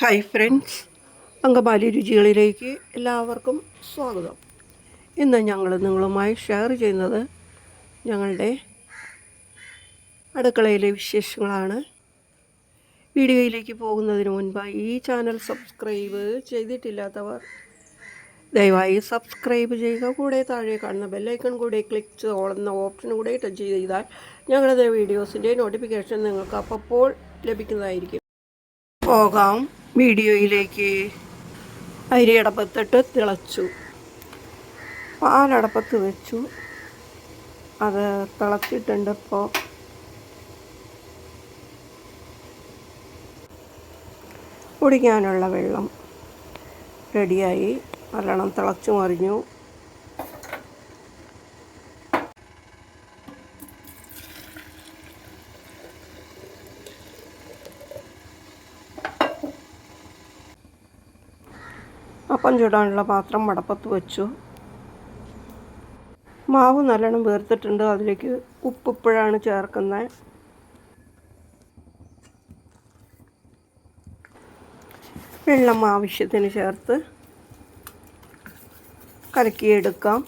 Hi friends Angamaly രുചികളിലേക്ക് എല്ലാവർക്കും സ്വാഗതം. ഇന്ന് ഞങ്ങൾ നിങ്ങളുമായി ഷെയർ ചെയ്യുന്നത് ഞങ്ങളുടെ അടുക്കളയിലെ വിശേഷങ്ങളാണ്. വീഡിയോയിലേക്ക് പോകുന്നതിന് മുൻപായി ഈ ചാനൽ സബ്സ്ക്രൈബ് ചെയ്തിട്ടില്ലാത്തവർ ദയവായി സബ്സ്ക്രൈബ് ചെയ്യുക. കൂടെ താഴെ കാണുന്ന ബെല്ലൈക്കൺ കൂടെ ക്ലിക്ക് ചെയ്തോളുന്ന ഓപ്ഷൻ കൂടെ ടച്ച് ചെയ്താൽ ഞങ്ങളുടെ വീഡിയോസിന്റെ നോട്ടിഫിക്കേഷൻ നിങ്ങൾക്ക് അപ്പോൾ ലഭിക്കുന്നതായിരിക്കും. പോകാം. വീഡിയോയിലേക്ക് അരി അടപ്പത്തിട്ട് തിളച്ചു. പാലടപ്പത്ത് വെച്ചു. അത് തിളച്ചിട്ടുണ്ട് ഇപ്പോൾ കുടിക്കാനുള്ള വെള്ളം റെഡിയായി നല്ലോണം തിളച്ചു മറിഞ്ഞു. അപ്പം ചൂടാനുള്ള പാത്രം മടപ്പത്ത് വെച്ചു. മാവ് നല്ലോണം വീർത്തിട്ടുണ്ട്. അതിലേക്ക് ഉപ്പ് ഇപ്പോഴാണ് ചേർക്കുന്നത് വെള്ളം ആവശ്യത്തിന് ചേർത്ത് കലക്കിയെടുക്കാം.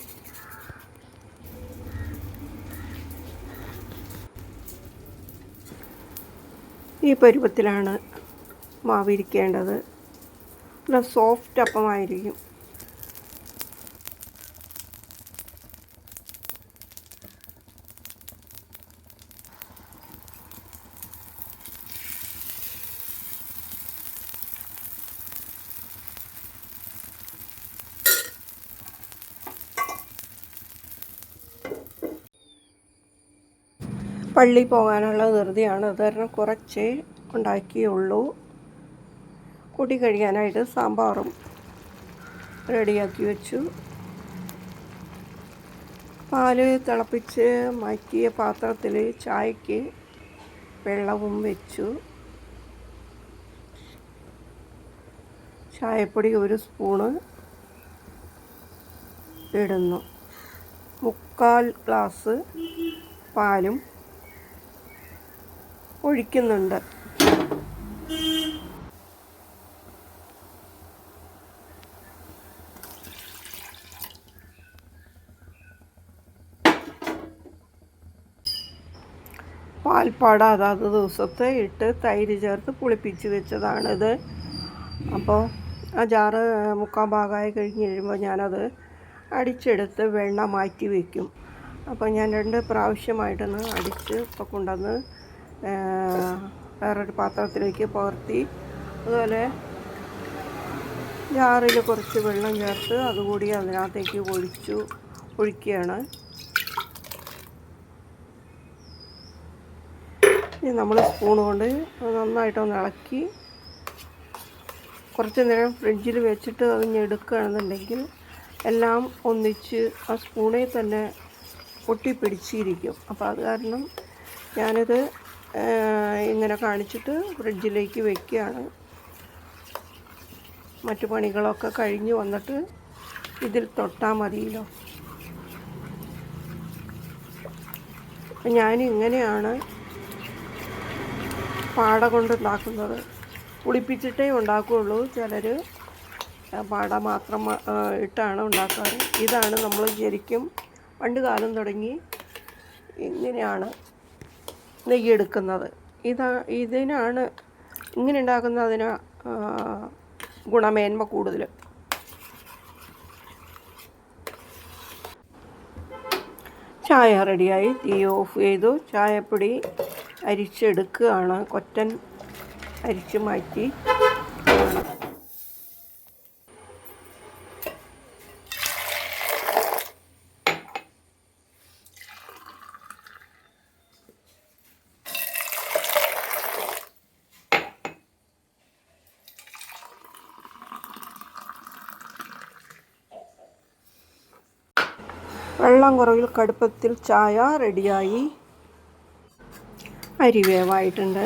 ഈ പരുവത്തിലാണ് മാവിരിക്കേണ്ടത് നല്ല സോഫ്റ്റ് അപ്പമായിരിക്കും. പള്ളി പോകാനുള്ള ധൃതിയാണ്. അത് കാരണം കുറച്ചേ ഉണ്ടാക്കിയുള്ളൂ. കൂട്ടി കഴിക്കാനായിട്ട് സാമ്പാറും റെഡിയാക്കി വെച്ചു. പാൽ തിളപ്പിച്ച് മാറ്റിയ പാത്രത്തിൽ ചായക്ക് വെള്ളവും വെച്ചു. ചായപ്പൊടി ഒരു സ്പൂണ് ഇടുന്നു. മുക്കാൽ ഗ്ലാസ് പാലും ഒഴിക്കുന്നുണ്ട്. പാൽപ്പാട അതാത് ദിവസത്തെ ഇട്ട് തൈര് ചേർത്ത് പുളിപ്പിച്ച് വെച്ചതാണിത്. അപ്പോൾ ആ ജാറ് മുക്കാൽ ഭാഗമായി കഴിഞ്ഞ് കഴിയുമ്പോൾ ഞാനത് അടിച്ചെടുത്ത് വെണ്ണ മാറ്റി വയ്ക്കും അപ്പോൾ ഞാൻ രണ്ട് പ്രാവശ്യമായിട്ടൊന്ന് അടിച്ച് ഇപ്പോൾ കൊണ്ടുവന്ന് വേറൊരു പാത്രത്തിലേക്ക് പകർത്തി. അതുപോലെ ജാറിൽ കുറച്ച് വെള്ളം ചേർത്ത് അതുകൂടി അതിനകത്തേക്ക് ഒഴിച്ചു ഒഴിക്കുകയാണ്. ഇനി നമ്മൾ സ്പൂൺ കൊണ്ട് നന്നായിട്ടൊന്ന് ഇളക്കി കുറച്ച് നേരം ഫ്രിഡ്ജിൽ വെച്ചിട്ട് അത് ഞെടുക്കുകയാണെന്നുണ്ടെങ്കിൽ എല്ലാം ഒന്നിച്ച് ആ സ്പൂണിൽ തന്നെ ഒട്ടിപ്പിടിച്ചിരിക്കും അപ്പോൾ അത് കാരണം ഞാനിത് ഇങ്ങനെ കാണിച്ചിട്ട് ഫ്രിഡ്ജിലേക്ക് വെക്കുകയാണ്. മറ്റു പണികളൊക്കെ കഴിഞ്ഞ് വന്നിട്ട് ഇതിൽ തൊട്ടാൽ മതിയല്ലോ. ഞാൻ ഇങ്ങനെയാണ് പാട കൊണ്ടുണ്ടാക്കുന്നത് പുളിപ്പിച്ചിട്ടേ ഉണ്ടാക്കുകയുള്ളൂ. ചിലർ പാട മാത്രം ഇട്ടാണ് ഉണ്ടാക്കാറ്. ഇതാണ് നമ്മൾ ശരിക്കും പണ്ട് കാലം തുടങ്ങി ഇങ്ങനെയാണ് നെയ്യെടുക്കുന്നത്. ഇതാ ഇതിനാണ് ഇങ്ങനെ ഉണ്ടാക്കുന്നതിന് ഗുണമേന്മ കൂടുതൽ ചായ റെഡിയായി തീ ഓഫ് ചെയ്തു. ചായപ്പൊടി അരിച്ചെടുക്കുകയാണ്. കൊറ്റൻ അരിച്ചു മാറ്റി. വെള്ളം കുറവിൽ കടുപ്പത്തിൽ ചായ റെഡിയായി. അരി വേവായിട്ടുണ്ട്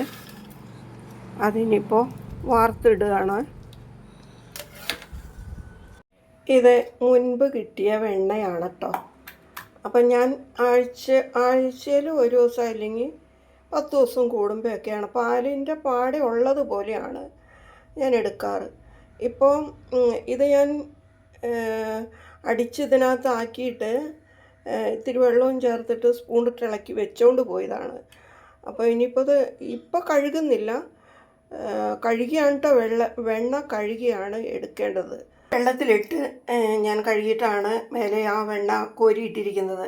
അതിനിപ്പോൾ വാർത്തിടുകയാണ്. ഇത് മുൻപ് കിട്ടിയ വെണ്ണയാണ് കേട്ടോ അപ്പം ഞാൻ ആഴ്ച ആഴ്ചയിൽ ഒരു ദിവസം അല്ലെങ്കിൽ പത്ത് ദിവസം കൂടുമ്പോഴൊക്കെയാണ് പാലിന്റെ പാടെ ഉള്ളതുപോലെയാണ് ഞാൻ എടുക്കാറ്. ഇപ്പോൾ ഇത് ഞാൻ അടിച്ചിതിനകത്താക്കിയിട്ട് ഇത്തിരി വെള്ളവും ചേർത്തിട്ട് സ്പൂണിട്ട് ഇളക്കി വെച്ചോണ്ട് പോയതാണ്. അപ്പോൾ ഇനിയിപ്പോൾ ഇത് ഇപ്പോൾ കഴുകുന്നില്ല കഴുകിയാണ് കേട്ടോ വെള്ള വെണ്ണ കഴുകിയാണ് എടുക്കേണ്ടത്. വെള്ളത്തിലിട്ട് ഞാൻ കഴുകിയിട്ടാണ് മേലെ ആ വെണ്ണ കോരിയിട്ടിരിക്കുന്നത്.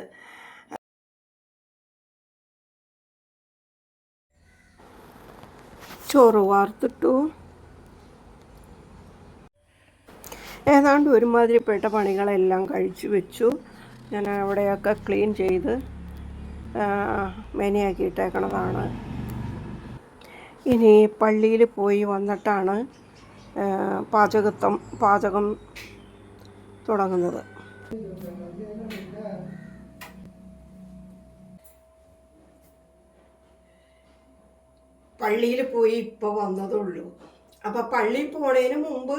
ചോറ് വാർത്തിട്ടു. ഏതാണ്ട് ഒരുമാതിരിപ്പെട്ട പണികളെല്ലാം കഴിച്ചു വെച്ചു. ഞാൻ അവിടെയൊക്കെ ക്ലീൻ ചെയ്ത് മെനയാക്കി ഇട്ടേക്കണതാണ്. ഇനി പള്ളിയിൽ പോയി വന്നിട്ടാണ് പാചകത്വം പാചകം തുടങ്ങുന്നത്. പള്ളിയിൽ പോയി ഇപ്പോൾ വന്നതുള്ളൂ. അപ്പോൾ പള്ളിയിൽ പോണതിന് മുമ്പ്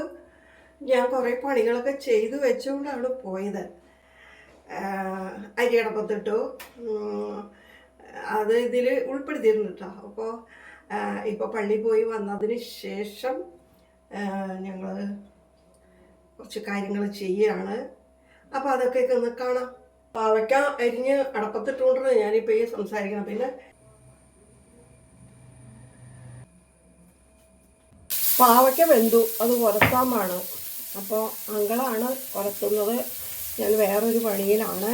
ഞാൻ കുറേ പണികളൊക്കെ ചെയ്തു വെച്ചുകൊണ്ടാണ് പോയത്. അരിയടപ്പത്തിട്ടു. പത്തിട്ടു അത് ഇതിൽ ഉൾപ്പെടുത്തിയിരുന്നു കേട്ടോ അപ്പോൾ ഇപ്പോൾ പള്ളി പോയി വന്നതിന് ശേഷം ഞങ്ങൾ കുറച്ച് കാര്യങ്ങൾ ചെയ്യുകയാണ് അപ്പോൾ അതൊക്കെ ഒന്ന് കാണാം. പാവയ്ക്ക അരിഞ്ഞ് അടപ്പത്തിട്ടുകൊണ്ടാണ് ഞാനിപ്പോൾ ഈ സംസാരിക്കണം. പിന്നെ പാവയ്ക്ക വെന്തു. അത് ഉരത്താമാണ് അപ്പോൾ അങ്കളാണ് ഉരത്തുന്നത് ഞാൻ വേറൊരു പണിയിലാണ്.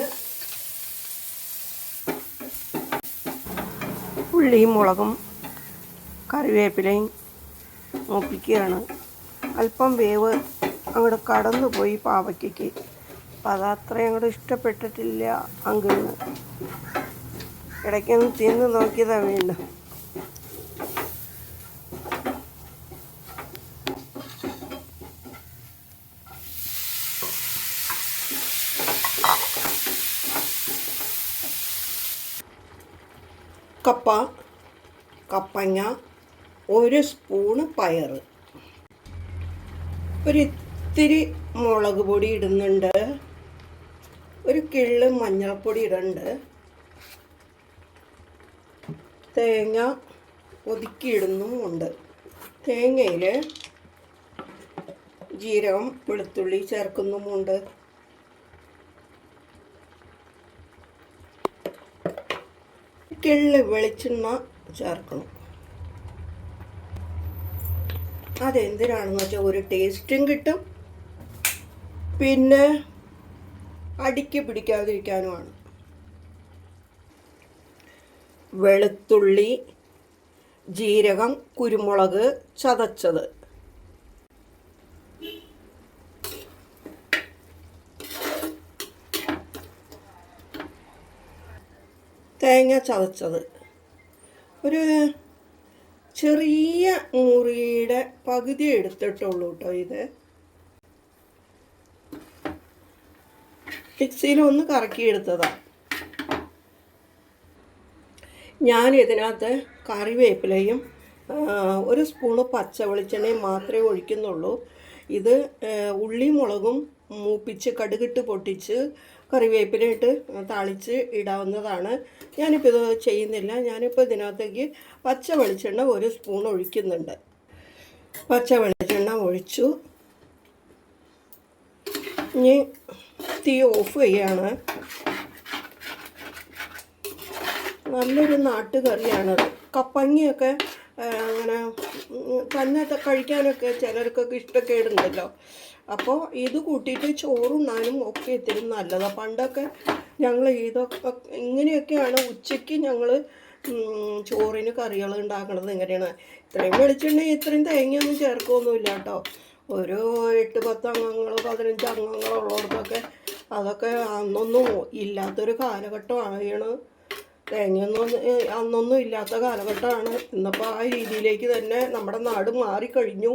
ഉള്ളിയും മുളകും കറിവേപ്പിലയും മൂപ്പിക്കുകയാണ്. അല്പം വേവ് അങ്ങോട്ട് കടന്നു പോയി പാവയ്ക്കയ്ക്ക്. അപ്പം അത് അത്രയും അങ്ങോട്ട് ഇഷ്ടപ്പെട്ടിട്ടില്ല അങ്കിളിന്. ഇടയ്ക്കൊന്ന് തിന്ന് നോക്കിയതാണ് വീണ്ടും. കപ്പ കപ്പങ്ങ ഒരു സ്പൂണ് പയർ. ഒരിത്തിരി മുളക് പൊടി ഇടുന്നുണ്ട്. ഒരു കിള്ള് മഞ്ഞൾപ്പൊടി ഇടണ്ട്. തേങ്ങ ഒതുക്കിയിടുന്നുമുണ്ട് തേങ്ങയിൽ ജീരകം വെളുത്തുള്ളി ചേർക്കുന്നുമുണ്ട്. കിള്ളി വെളിച്ചെണ്ണ ചേർക്കണം. അതെന്തിനാണെന്ന് വെച്ചാൽ ഒരു ടേസ്റ്റും കിട്ടും. പിന്നെ അടിക്ക് പിടിക്കാതിരിക്കാനുമാണ്. വെളുത്തുള്ളി ജീരകം കുരുമുളക് ചതച്ചത്. തേങ്ങ ചതച്ചത്. ഒരു ചെറിയ മുറിയുടെ പകുതി എടുത്തിട്ടുള്ളൂ കേട്ടോ ഇത്. മിക്സിയിൽ ഒന്ന് കറക്കിയെടുത്തതാണ് ഞാൻ ഇതിനകത്ത് കറിവേപ്പിലയും ഒരു സ്പൂണ് പച്ച വെളിച്ചെണ്ണയും മാത്രമേ ഒഴിക്കുന്നുള്ളൂ. ഇത് ഉള്ളി മുളകും മൂപ്പിച്ച് കടുകിട്ട് പൊട്ടിച്ച് കറിവേപ്പിലയിട്ട് താളിച്ച് ഇടാവുന്നതാണ്. ഞാനിപ്പോൾ ഇത് ചെയ്യുന്നില്ല. ഞാനിപ്പോൾ ഇതിനകത്തേക്ക് പച്ച വെളിച്ചെണ്ണ ഒരു സ്പൂൺ ഒഴിക്കുന്നുണ്ട്. പച്ച വെളിച്ചെണ്ണ ഒഴിച്ചു. ഇനി തീ ഓഫ് ചെയ്യാണ്. നല്ലൊരു നാട്ടുകറിയാണത് കപ്പങ്ങിയൊക്കെ അങ്ങനെ തന്നെ കഴിക്കാനൊക്കെ ചിലർക്കൊക്കെ ഇഷ്ടക്കേടുണ്ടല്ലോ. അപ്പോൾ ഇത് കൂട്ടിയിട്ട് ചോറുണ്ണാനും ഒക്കെ ഇത്തിരി നല്ലതാണ് പണ്ടൊക്കെ ഞങ്ങൾ ഇതൊക്കെ ഇങ്ങനെയൊക്കെയാണ് ഉച്ചയ്ക്ക് ഞങ്ങൾ ചോറിന് കറികൾ ഉണ്ടാക്കണത് ഇങ്ങനെയാണ്. ഇത്രയും വെളിച്ചെണ്ണ ഇത്രയും തേങ്ങയൊന്നും ചേർക്കുകയൊന്നുമില്ല കേട്ടോ. ഒരു എട്ട് പത്ത് അംഗങ്ങൾ പതിനഞ്ച് അംഗങ്ങളോ ഉള്ളിടത്തൊക്കെ അതൊക്കെ അന്നൊന്നും ഇല്ലാത്തൊരു കാലഘട്ടമാണ്. തേങ്ങയൊന്നും അന്നൊന്നും ഇല്ലാത്ത കാലഘട്ടമാണ്. ഇന്നിപ്പോൾ ആ രീതിയിലേക്ക് തന്നെ നമ്മുടെ നാട് മാറിക്കഴിഞ്ഞു.